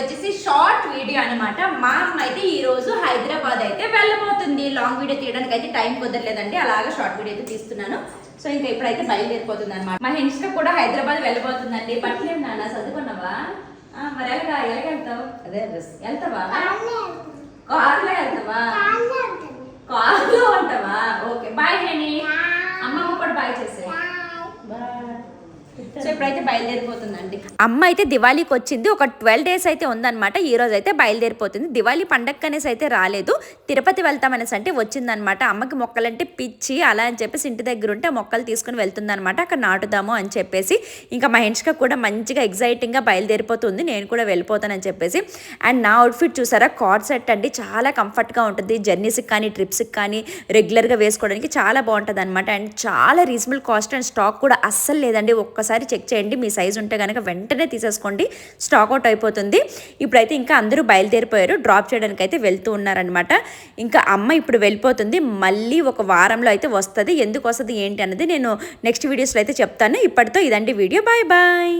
వచ్చేసి short video అన్నమాట. మా అమ్మ అయితే ఈ రోజు హైదరాబాద్ అయితే వెళ్ళబోతుంది. లాంగ్ వీడియో తీయడానికి అయితే టైం కుదరలేదండి. అలాగే షార్ట్ వీడియో అయితే తీస్తున్నాను. సో ఇంకా ఇప్పుడైతే బయలుదేరిపోతుంది అనమాట మా హెన్స్గా కూడా హైదరాబాద్ వెళ్ళబోతుందండి. బట్టలేం నాన్న చదువుకున్నావా? మరి ఎలాగా? ఎలాగ వెళ్తావు? అదే వెళ్తావా? కార్లో వెళ్తావా? కార్లో ఉంటావా? ఓకే బాయ్ హెని. అమ్మమ్మ కూడా బాయ్ చేసే సో ఇప్పుడైతే బయలుదేరిపోతుందండి. అమ్మ అయితే దివాళీకి వచ్చింది. ఒక ట్వెల్వ్ డేస్ అయితే ఉందన్నమాట. ఈ రోజు అయితే బయలుదేరిపోతుంది. దివాళీ పండగ అనేసి అయితే రాలేదు. తిరుపతి వెళ్తామనేసి అంటే వచ్చిందనమాట అమ్మకి మొక్కలంటే పిచ్చి అలా అని చెప్పేసి ఇంటి దగ్గర ఉంటే మొక్కలు తీసుకుని వెళ్తుందనమాట అక్కడ నాటుదాము అని చెప్పేసి. ఇంకా మహేష్గా కూడా మంచిగా ఎగ్జైటింగ్గా బయలుదేరిపోతుంది. నేను కూడా వెళ్ళిపోతానని చెప్పేసి. అండ్ నా అవుట్ఫిట్ చూసారా? కార్డ్ సెట్ అండి. చాలా కంఫర్ట్గా ఉంటుంది. జర్నీస్కి కానీ ట్రిప్స్కి కానీ రెగ్యులర్గా వేసుకోవడానికి చాలా బాగుంటుంది అనమాట అండ్ చాలా రీజనబుల్ కాస్ట్ అండ్ స్టాక్ కూడా అస్సలు లేదండి. ఒక్కసారి ఒకసారి చెక్ చేయండి. మీ సైజ్ ఉంటే కనుక వెంటనే తీసేసుకోండి. స్టాక్ అవుట్ అయిపోతుంది. ఇప్పుడైతే ఇంకా అందరూ బయలుదేరిపోయారు. డ్రాప్ చేయడానికి అయితే వెళ్తూ ఉన్నారనమాట ఇంకా అమ్మ ఇప్పుడు వెళ్ళిపోతుంది. మళ్ళీ ఒక వారంలో అయితే వస్తుంది. ఎందుకు వస్తుంది ఏంటి అనేది నేను నెక్స్ట్ వీడియోస్లో అయితే చెప్తాను. ఇప్పటితో ఇదండి వీడియో. Bye bye.